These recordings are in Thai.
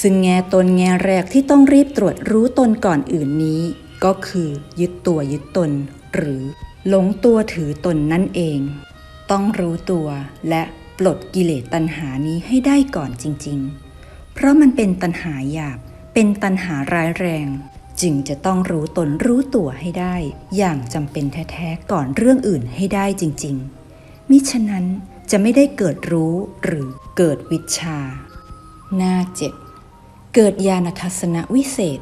ซึ่งแง่ตนแง่แรกที่ต้องรีบตรวจรู้ตนก่อนอื่นนี้ ก็คือยึดตัวยึดตน หรือหลงตัวถือตนนั่นเอง ต้องรู้ตัวและปลดกิเลสตัณหานี้ให้ได้ก่อนจริง ๆ เพราะมันเป็นตัณหาหยาบ เป็นตัณหาร้ายแรง จึงจะต้องรู้ตนรู้ตัวให้ได้ อย่างจำเป็นแท้ๆก่อนเรื่องอื่นให้ได้จริง ๆ มิฉะนั้นจะไม่ได้เกิดรู้หรือเกิดวิชาหน้าเจ็ด เกิดญาณทัศนวิเศษ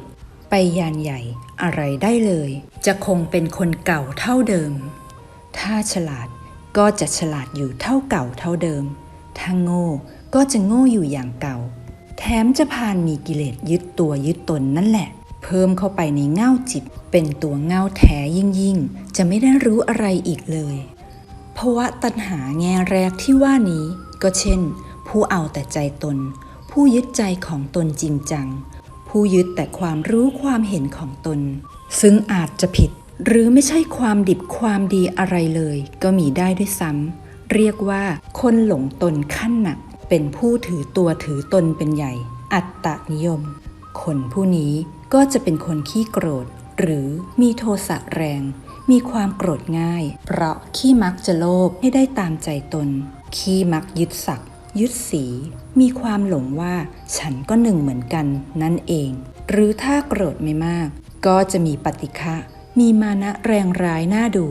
ไปยานใหญ่อะไรได้เลย จะคงเป็นคนเก่าเท่าเดิม ถ้าฉลาดก็จะฉลาดอยู่เท่าเก่าเท่าเดิม ถ้าโง่ก็จะโง่อยู่อย่างเก่า แถมจะพานมีกิเลสยึดตัวยึดตนนั่นแหละ เพิ่มเข้าไปในเง่าจิต เป็นตัวเง่าแท้ยิ่งยิ่งๆจะไม่ได้รู้อะไรอีกเลยภาวะตัณหาแง่แรกที่ว่านี้ก็เช่น ผู้เอาแต่ใจตน ผู้ยึดใจของตนจริงจัง ผู้ยึดแต่ความรู้ความเห็นของตน ซึ่งอาจจะผิด หรือไม่ใช่ความดิบความดีอะไรเลย ก็มีได้ด้วยซ้ำเรียกว่า คนหลงตนขั้นหนัก เป็นผู้ถือตัวถือตนเป็นใหญ่ อัตตนิยม คนผู้นี้ก็จะเป็นคนขี้โกรธ หรือมีโทสะแรง มีความโกรธง่าย เพราะขี้มักจะโลภให้ได้ตามใจตน ขี้มักยึดศักดิ์ ยึดสี มีความหลงว่าฉันก็หนึ่งเหมือนกันนั่นเอง หรือถ้าโกรธไม่มาก ก็จะมีปฏิฆะมีมานะแรงร้ายน่าดู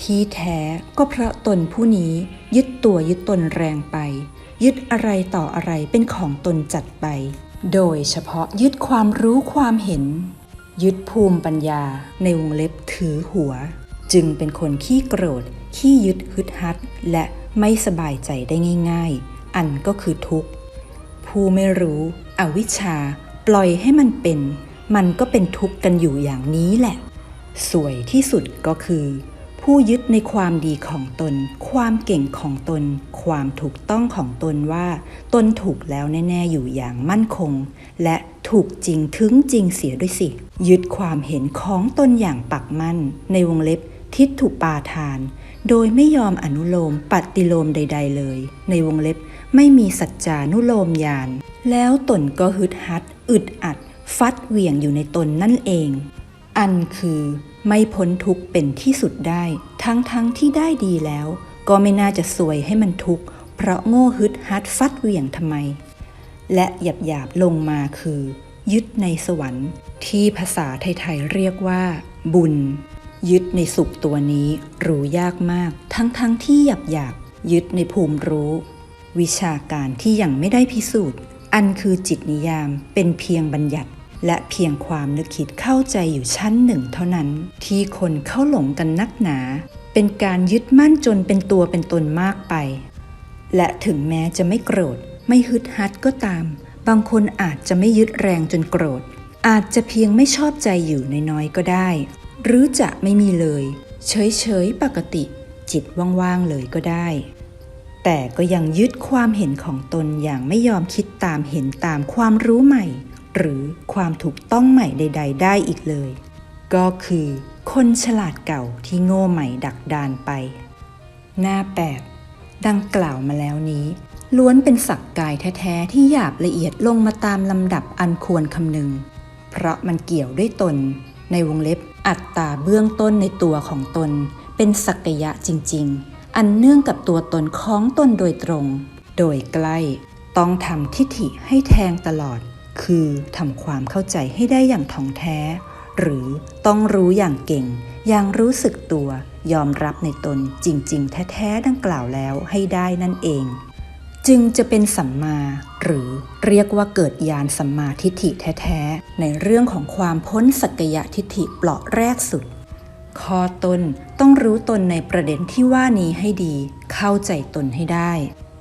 ที่แท้ก็เพราะตนผู้นี้ยึดตัวยึดตนแรงไป ยึดอะไรต่ออะไรเป็นของตนจัดไป โดยเฉพาะยึดความรู้ความเห็น ยึดภูมิปัญญาในวงเล็บถือหัว จึงเป็นคนขี้โกรธขี้ยึดฮึดฮัดและไม่สบายใจได้ง่าย ๆ อันก็คือทุกข์ ผู้ไม่รู้อวิชชาปล่อยให้มันเป็น มันก็เป็นทุกข์กันอยู่อย่างนี้แหละ สวยที่สุดก็คือ ผู้ยึดในความดีของตน ความเก่งของตน ความถูกต้องของตนว่า ตนถูกแล้วแน่ๆอยู่อย่างมั่นคง และถูกจริงถึงจริงเสียด้วยสิ ยึดความเห็นของตนอย่างปักมั่น ในวงเล็บทิฏฐุปาทาน โดยไม่ยอมอนุโลมปฏิโลมใด ๆ เลย ในวงเล็บ ไม่มีสัจจานุโลมญาณแล้วตนก็ฮึดฮัด อึดอัด ฟัดเหวี่ยงอยู่ในตนนั่นเอง อันคือไม่พ้นทุกข์เป็นที่สุดได้ ทั้งทั้งที่ได้ดีแล้ว ก็ไม่น่าจะสวยให้มันทุกข์เพราะโง่ฮึดฮัดฟัดเหวี่ยงทำไม และหยาบหยาบลงมาคือ ยึดในสวรรค์ ที่ภาษาไทยๆเรียกว่า บุญ ยึดในสุขตัวนี้รู้ยากมาก ทั้งทั้งๆที่หยาบหยาบยึดในภูมิรู้ วิชาการที่ยังไม่ได้พิสูจน์ อันคือจิตนิยามเป็นเพียงบัญญัติ และเพียงความนึกคิดเข้าใจอยู่ชั้นหนึ่งเท่านั้น ที่คนเข้าหลงกันนักหนา เป็นการยึดมั่นจนเป็นตัวเป็นตนมากไป และถึงแม้จะไม่โกรธ ไม่ฮึดฮัดก็ตาม บางคนอาจจะไม่ยึดแรงจนโกรธ อาจจะเพียงไม่ชอบใจอยู่น้อยๆก็ได้ หรือจะไม่มีเลย เฉยๆปกติจิตว่างๆเลยก็ได้ แต่ก็ยังยึดความเห็นของตนอย่างไม่ยอมคิดตามเห็นตามความรู้ใหม่ หรือความถูกต้องใหม่ใด ๆ ได้อีกเลย ก็คือคนฉลาดเก่าที่โง่ใหม่ดักดานไป หน้าแปดดังกล่าวมาแล้วนี้ ล้วนเป็นสักกายแท้ๆที่หยาบละเอียดลงมาตามลำดับอันควรคำนึง เพราะมันเกี่ยวด้วยตน ในวงเล็บอัตตาเบื้องต้นในตัวของตน เป็นสักยะจริง ๆ อันเนื่องกับตัวตนของตนโดยตรง โดยใกล้ต้องทำทิฏฐิให้แทงตลอด คือทำความเข้าใจให้ได้อย่างท่องแท้ หรือต้องรู้อย่างเก่ง อย่างรู้สึกตัวยอมรับในตนจริง ๆ แท้ๆดังกล่าวแล้วให้ได้นั่นเอง จึงจะเป็นสัมมา หรือเรียกว่าเกิดญาณสัมมาทิฏฐิแท้ๆในเรื่องของความพ้นสักยะทิฏฐิเปราะแรกสุด ข้อตนต้องรู้ตนในประเด็นที่ว่านี้ให้ดี เข้าใจตนให้ได้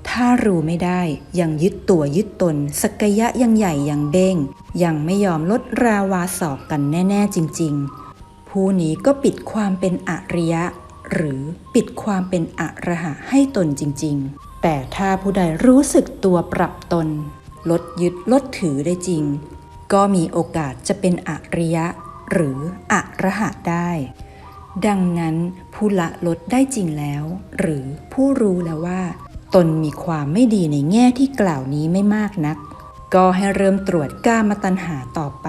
ถ้ารู้ไม่ได้ ยังยึดตัวยึดตนสักยะยังใหญ่ยังเบ้ง ยังไม่ยอมลดราวาสอกกันแน่ ๆ จริง ๆ ผู้นี้ก็ปิดความเป็นอริยะ หรือปิดความเป็นอระหะให้ตนจริง ๆ แต่ถ้าผู้ใดรู้สึกตัวปรับตน ลดยึดลดถือได้จริง ก็มีโอกาสจะเป็นอริยะ หรืออระหะได้ ดังนั้นผู้ละลดได้จริงแล้ว หรือผู้รู้แล้วว่า ตนมีความไม่ดีในแง่ที่กล่าวนี้ไม่มากนัก ก็ให้เริ่มตรวจกามตัณหาต่อไป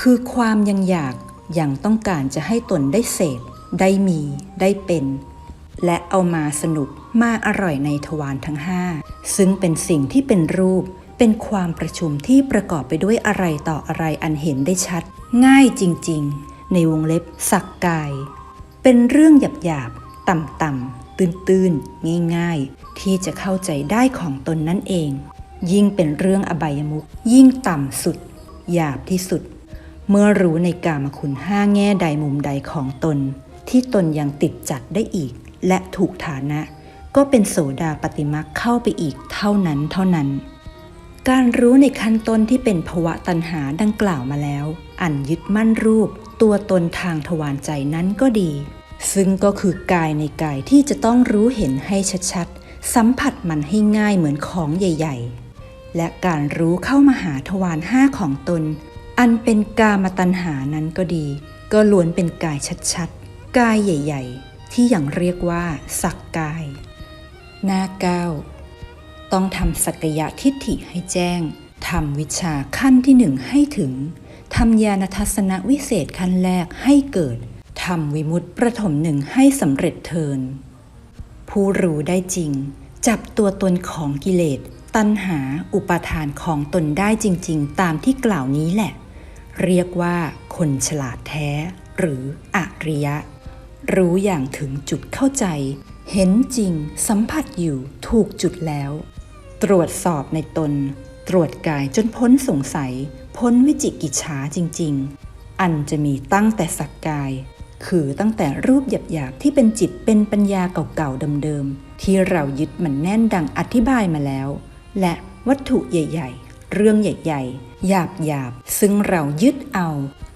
คือความยังอยากยังต้องการจะให้ตนได้เสพได้มีได้เป็น และเอามาสนุกมาอร่อยในทวารทั้งห้าซึ่งเป็นสิ่งที่เป็นรูปเป็นความประชุมที่ประกอบไปด้วยอะไรต่ออะไรอันเห็นได้ชัด ง่ายจริง ๆ ในวงเล็บสักกาย เป็นเรื่องหยาบๆ ต่ำๆ ตื้นๆ ง่ายๆ ที่จะเข้าใจได้ของตนนั่นเอง ยิ่งเป็นเรื่องอบายมุขยิ่งต่ำสุด หยาบที่สุด เมื่อรู้ในกามคุณห้าแง่ใดมุมใดของตน ที่ตนยังติดจัดได้อีก และถูกฐานะ ก็เป็นโสดาปฏิมักเข้าไปอีกเท่านั้นเท่านั้น การรู้ในขั้นต้นที่เป็นภวะตัณหาดังกล่าวมาแล้ว อันยึดมั่นรูป ตัวตนทางทวารใจนั้นก็ดี ซึ่งก็คือกายในกายที่จะต้องรู้เห็นให้ชัดๆ สัมผัสมันให้ง่ายเหมือนของใหญ่ ๆ และการรู้เข้ามาหาทวารห้าของตน อันเป็นกามตัณหานั้นก็ดี ก็ล้วนเป็นกายชัดๆ กายใหญ่ ๆ ที่อย่างเรียกว่า สักกาย หน้าเก้า ต้องทำสักยะทิฏฐิให้แจ้งทำวิชาขั้นที่หนึ่งให้ถึงทำญาณทัศนวิเศษขั้นแรกให้เกิดทำวิมุตติประถมหนึ่งให้สำเร็จเทิน ผู้รู้ได้จริง จับตัวตนของกิเลส ตัณหาอุปาทานของตนได้จริง ๆ ตามที่กล่าวนี้แหละ เรียกว่าคนฉลาดแท้ หรืออริยะ รู้อย่างถึงจุดเข้าใจ เห็นจริง สัมผัสอยู่ถูกจุดแล้ว ตรวจสอบในตน ตรวจกายจนพ้นสงสัย พ้นวิจิกิจฉาจริง ๆ อันจะมีตั้งแต่สักกาย คือตั้งแต่รูปหยาบๆที่เป็นจิตเป็นปัญญาเก่าๆเดิมๆที่เรายึดมันแน่นดังอธิบายมาแล้ว และวัตถุใหญ่ ๆ เรื่องใหญ่ ๆ หยาบๆซึ่งเรายึดเอา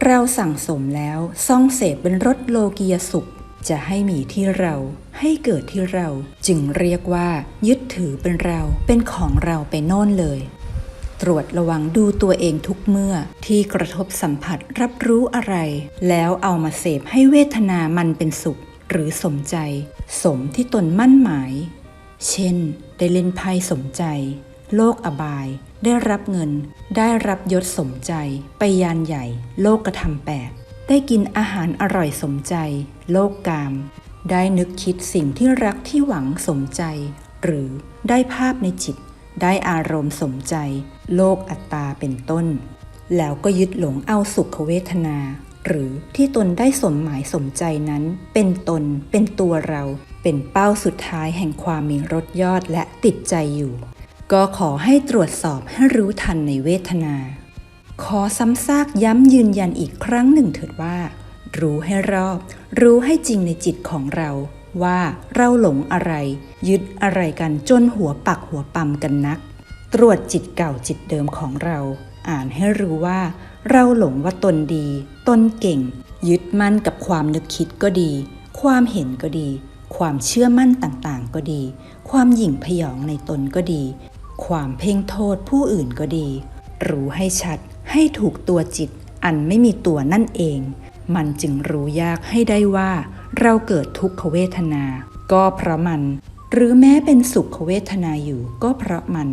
เราสั่งสมแล้วซ่องเสพเป็นรสโลกียสุข จะให้มีที่เราให้เกิดที่เรา จึงเรียกว่า ยึดถือเป็นเรา เป็นของเราไปโน่นเลย ตรวจระวังดูตัวเองทุกเมื่อที่กระทบสัมผัสรับรู้อะไร แล้วเอามาเสพให้เวทนามันเป็นสุข หรือสมใจ สมที่ตนมั่นหมาย เช่น ได้เล่นไพ่สมใจ โลกอบาย ได้รับเงิน ได้รับยศสมใจ ไปยานใหญ่ โลกกระทำแปด ได้กินอาหารอร่อยสมใจ โลกกาม ได้นึกคิดสิ่งที่รักที่หวังสมใจ หรือได้ภาพในจิต ได้อารมณ์สมใจ โลกอัตตาเป็นต้น แล้วก็ยึดหลงเอาสุขเวทนา หรือที่ตนได้สมหมายสมใจนั้น เป็นตน เป็นตัวเรา เป็นเป้าสุดท้ายแห่งความมีรสยอดและติดใจอยู่ ก็ขอให้ตรวจสอบให้รู้ทันในเวทนา ขอซ้ำซากย้ำยืนยันอีกครั้งหนึ่งเถิดว่า รู้ให้รอบ รู้ให้จริงในจิตของเรา ว่าเราหลงอะไร ยึดอะไรกันจนหัวปักหัวปั๊มกันนัก ตรวจจิตเก่าจิตเดิมของเรา อ่านให้รู้ว่า เราหลงว่าตนดี ตนเก่ง ยึดมั่นกับความนึกคิดก็ดี ความเห็นก็ดี ความเชื่อมั่นต่างๆ ก็ดี ความหยิ่งพยองในตนก็ดี ความเพ่งโทษผู้อื่นก็ดี รู้ให้ชัด ให้ถูกตัวจิตอันไม่มีตัวนั่นเอง มันจึงรู้ยากให้ได้ว่า เราเกิดทุกขเวทนา ก็เพราะมัน หรือแม้เป็นสุขเวทนาอยู่ก็เพราะมัน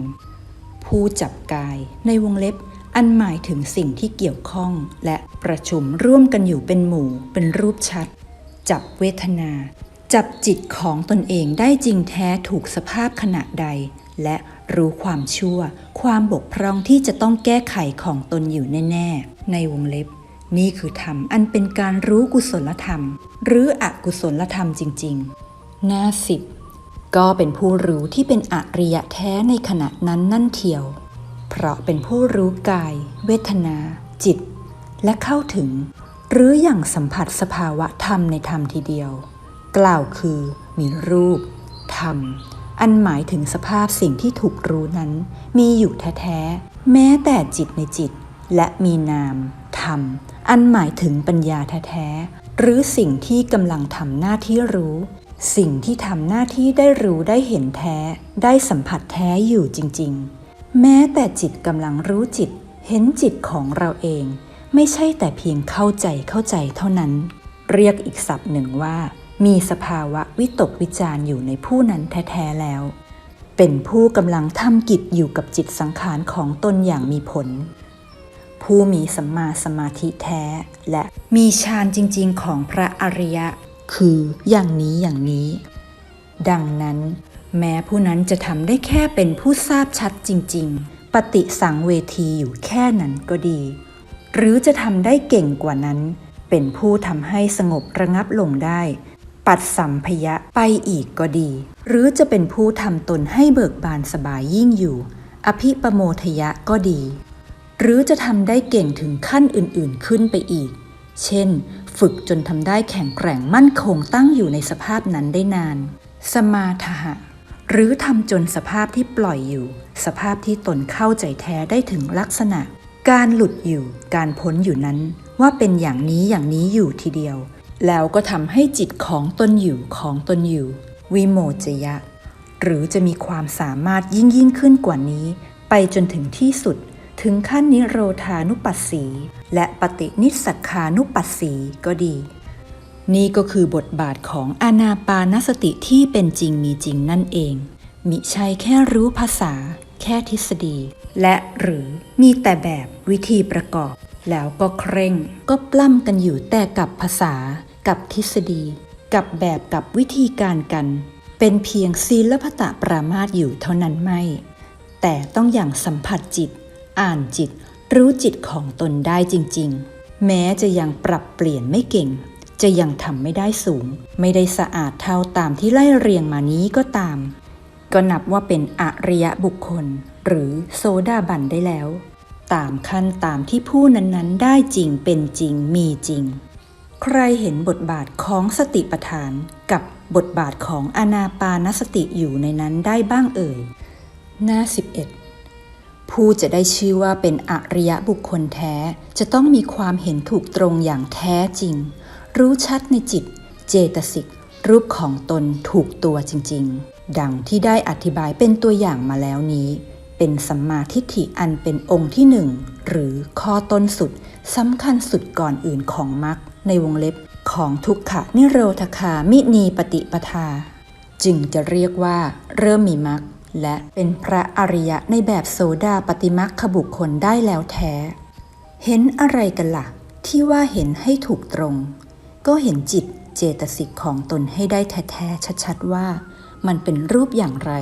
ผู้จับกายในวงเล็บอันหมายถึงสิ่งที่เกี่ยวข้อง และประชุมร่วมกันอยู่เป็นหมู่เป็นรูปชัด จับเวทนา จับจิตของตนเองได้จริงแท้ถูกสภาพขณะใด และรู้ความชั่ว ความบกพร่องที่จะต้องแก้ไขของตนอยู่แน่ ๆ ในวงเล็บ นี่คือธรรมอันเป็นการรู้กุศลธรรม หรืออกุศลธรรมจริง ๆ หน้าสิบก็เป็นผู้รู้ที่เป็นอริยะแท้ในขณะนั้นนั่นเทียว เพราะเป็นผู้รู้กาย เวทนา จิต และเข้าถึง หรืออย่างสัมผัสสภาวะธรรมในธรรมทีเดียว กล่าวคือมีรูป ธรรม อันหมายถึงสภาพสิ่งที่ถูกรู้นั้น มีอยู่แท้ๆ แม้แต่จิตในจิต และมีนามธรรม อันหมายถึงปัญญาแท้ๆ หรือสิ่งที่กำลังทำหน้าที่รู้ สิ่งที่ทำหน้าที่ได้รู้ได้เห็นแท้ ได้สัมผัสแท้อยู่จริงๆ แม้แต่จิตกำลังรู้จิต เห็นจิตของเราเอง ไม่ใช่แต่เพียงเข้าใจเข้าใจเท่านั้น เรียกอีกศัพท์หนึ่งว่า มีสภาวะวิตกวิจารณ์อยู่ในผู้นั้นแท้ๆแล้ว เป็นผู้กำลังทำกิจอยู่กับจิตสังขารของตนอย่างมีผล ผู้มีสัมมาสมาธิแท้ และมีฌานจริงๆของพระอริยะ คืออย่างนี้อย่างนี้ ดังนั้น แม้ผู้นั้นจะทำได้แค่เป็นผู้ทราบชัดจริง ๆ ปฏิสังเวทีอยู่แค่นั้นก็ดี หรือจะทำได้เก่งกว่านั้น เป็นผู้ทำให้สงบระงับลงได้ ปัดสัมพยะไปอีกก็ดี หรือจะเป็นผู้ทำตนให้เบิกบานสบายยิ่งอยู่ อภิปโมทยะก็ดี หรือจะทำได้เก่งถึงขั้นอื่นๆขึ้นไปอีก เช่น ฝึกจนทำได้แข็งแกร่งมั่นคงตั้งอยู่ในสภาพนั้นได้นาน สมาทหะ หรือทำจนสภาพที่ปล่อยอยู่ สภาพที่ตนเข้าใจแท้ได้ถึงลักษณะ การหลุดอยู่ การพ้นอยู่นั้น ว่าเป็นอย่างนี้อย่างนี้อยู่ทีเดียว แล้วก็ทำให้จิตของตนอยู่ของตนอยู่ วิโมจยะ หรือจะมีความสามารถยิ่งยิ่งขึ้นกว่านี้ ไปจนถึงที่สุดถึงขั้นนิโรธานุปัสสี และปฏินิสักขานุปัสสีก็ดี นี่ก็คือบทบาทของอานาปานสติที่เป็นจริงมีจริงนั่นเอง มิใช่แค่รู้ภาษา แค่ทฤษฎี และหรือมีแต่แบบวิธีประกอบ แล้วก็เคร่ง ก็ปล้ำกันอยู่แต่กับภาษา กับทฤษฎี กับแบบกับวิธีการกัน เป็นเพียงศีลพตะปรามาสอยู่เท่านั้นไม่ แต่ต้องอย่างสัมผัสจิต อ่านจิต รู้จิตของตนได้จริง ๆ แม้จะยังปรับเปลี่ยนไม่เก่ง จะยังทำไม่ได้สูง ไม่ได้สะอาดเท่าตามที่ไล่เรียงมานี้ก็ตาม ก็นับว่าเป็นอริยะบุคคล หรือโซดาบันได้แล้ว ตามขั้นตามที่ผู้นั้นๆ ได้จริงเป็นจริงมีจริง ใครเห็นบทบาทของสติปัฏฐานกับบทบาทของอนาปานสติอยู่ในนั้นได้บ้างเอ่ย หน้า 11 ผู้จะได้ชื่อว่าเป็นอริยะบุคคลแท้ จะต้องมีความเห็นถูกตรงอย่างแท้จริง รู้ชัดในจิต เจตสิก รูปของตนถูกตัวจริง ๆ ดังที่ได้อธิบายเป็นตัวอย่างมาแล้วนี้ เป็นสัมมาทิฏฐิอันเป็นองค์ที่หนึ่งหรือข้อต้นสุดสำคัญสุดก่อนอื่นของมรรคในวงเล็บของทุกขะนิโรธคามินีปฏิปทา จึงจะเรียกว่าเริ่มมีมรรคและเป็นพระอริยะในแบบโสดาปฏิมัคคบุคคลได้แล้วแท้ เห็นอะไรกันละ่ะ ที่ว่าเห็นให้ถูกตรง ก็เห็นจิตเจตสิกของตนให้ได้แท้ๆชัดๆว่า มันเป็นรูปอย่างไร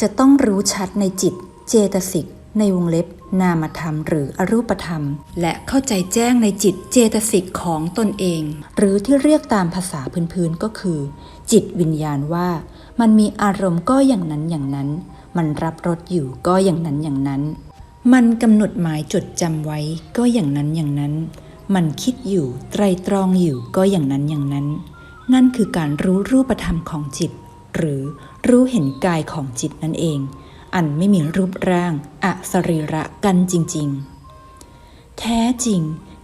จะต้องรู้ชัดในจิต เจตสิกในวงเล็บ นามธรรม หรืออรูปธรรม และเข้าใจแจ้งในจิตเจตสิกของตนเอง หรือที่เรียกตามภาษาพื้นๆก็คือ จิตวิญญาณว่า มันมีอารมณ์ก็อย่างนั้นอย่างนั้น มันรับรสอยู่ก็อย่างนั้นอย่างนั้น มันกำหนดหมายจดจำไว้ก็อย่างนั้นอย่างนั้น มันคิดอยู่ไตรตรองอยู่ก็อย่างนั้นอย่างนั้น นั่นคือการรู้รูปธรรมของจิต หรือรู้เห็นกายของจิตนั่นเอง อันไม่มีรูปร่างอสรีระกันจริง ๆ แท้จริง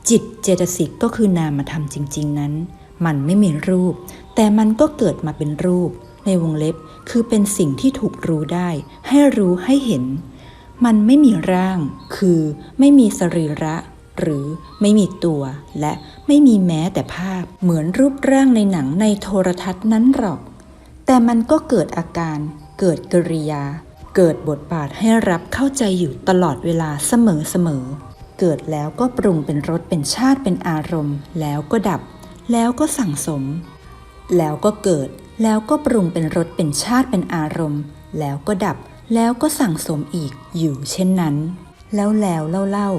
จิตเจตสิกก็คือนามธรรมจริง ๆ นั้น มันไม่มีรูป แต่มันก็เกิดมาเป็นรูป ในวงเล็บคือเป็นสิ่งที่ถูกรู้ได้ ให้รู้ให้เห็น มันไม่มีร่าง คือไม่มีสรีระ หรือไม่มีตัว และไม่มีแม้แต่ภาพ เหมือนรูปร่างในหนังในโทรทัศน์นั้นหรอก แต่มันก็เกิดอาการเกิดกริยา เกิดบทบาทให้รับเข้าใจอยู่ตลอดเวลาเสมอเสมอ เกิดแล้วก็ปรุงเป็นรสเป็นชาติเป็นอารมณ์ แล้วก็ดับ แล้วก็สั่งสม แล้วก็เกิด แล้วก็ปรุงเป็นรสเป็นชาติเป็นอารมณ์ แล้วก็ดับ แล้วก็สั่งสมอีกอยู่เช่นนั้น แล้วแล้วเล่าเล่า